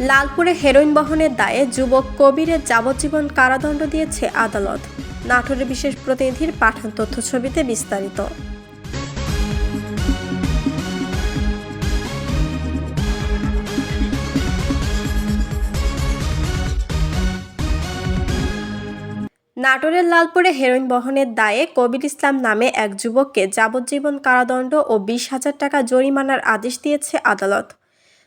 লালপুরে heroin বহনের দায়ে যুবক কবিরের যাবজ্জীবন কারাদণ্ড দিয়েছে আদালত। নাটোরের বিশেষ প্রতিনিধির পাঠান তথ্য ছবিতে বিস্তারিত। নাটোরের লালপুরে হেরোইন বহনের দায়ে কবির ইসলাম নামে এক যুবককে যাবজ্জীবন কারাদণ্ড ও বিশ হাজার টাকা জরিমানার আদেশ দিয়েছে আদালত।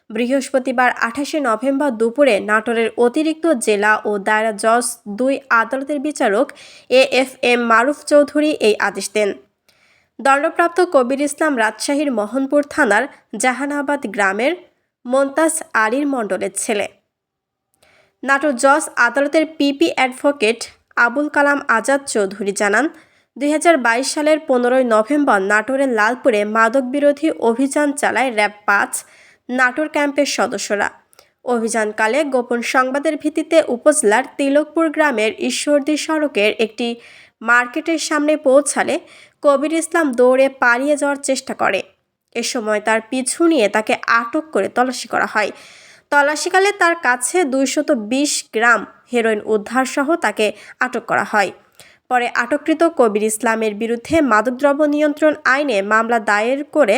বৃহস্পতিবার আঠাশে নভেম্বর দুপুরে নাটোরের অতিরিক্ত জেলা ও দায়রা জজ দুই আদালতের বিচারক A F M Maruf Chowdhury এই আদেশ দেন। দণ্ডপ্রাপ্ত কবির ইসলাম রাজশাহীর মোহনপুর থানার জাহানাবাদ গ্রামের মন্তাজ আলীর মণ্ডলের ছেলে। নাটোর জজ আদালতের পিপি অ্যাডভোকেট আবুল কালাম আজাদ চৌধুরী জানান, দুই হাজার বাইশ সালের পনেরোই নভেম্বর নাটোরের লালপুরে মাদক বিরোধী অভিযান চালায় র্যাব পাঁচ নাটোর ক্যাম্পের সদস্যরা। অভিযানকালে গোপন সংবাদের ভিত্তিতে উপজেলার তিলকপুর গ্রামের ঈশ্বরদী সড়কের একটি মার্কেটের সামনে পৌঁছালে কবির ইসলাম দৌড়ে পালিয়ে যাওয়ার চেষ্টা করে। এ সময় তার পিছু নিয়ে তাকে আটক করে তল্লাশি করা হয়। তল্লাশিকালে তার কাছে দুইশত বিশ গ্রাম হেরোইন উদ্ধারসহ তাকে আটক করা হয়। পরে আটককৃত কবির ইসলামের বিরুদ্ধে মাদকদ্রব্য নিয়ন্ত্রণ আইনে মামলা দায়ের করে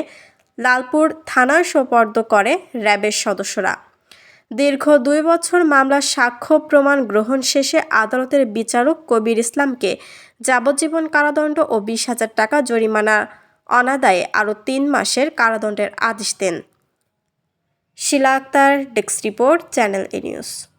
লালপুর থানায় সোপর্দ করে র্যাবের সদস্যরা। দীর্ঘ দুই বছর মামলার সাক্ষ্য প্রমাণ গ্রহণ শেষে আদালতের বিচারক কবির ইসলামকে যাবজ্জীবন কারাদণ্ড ও বিশ হাজার টাকা জরিমানা অনাদায়ে আরও তিন মাসের কারাদণ্ডের আদেশ দেন। Shila Akhtar, desk report, channel A news.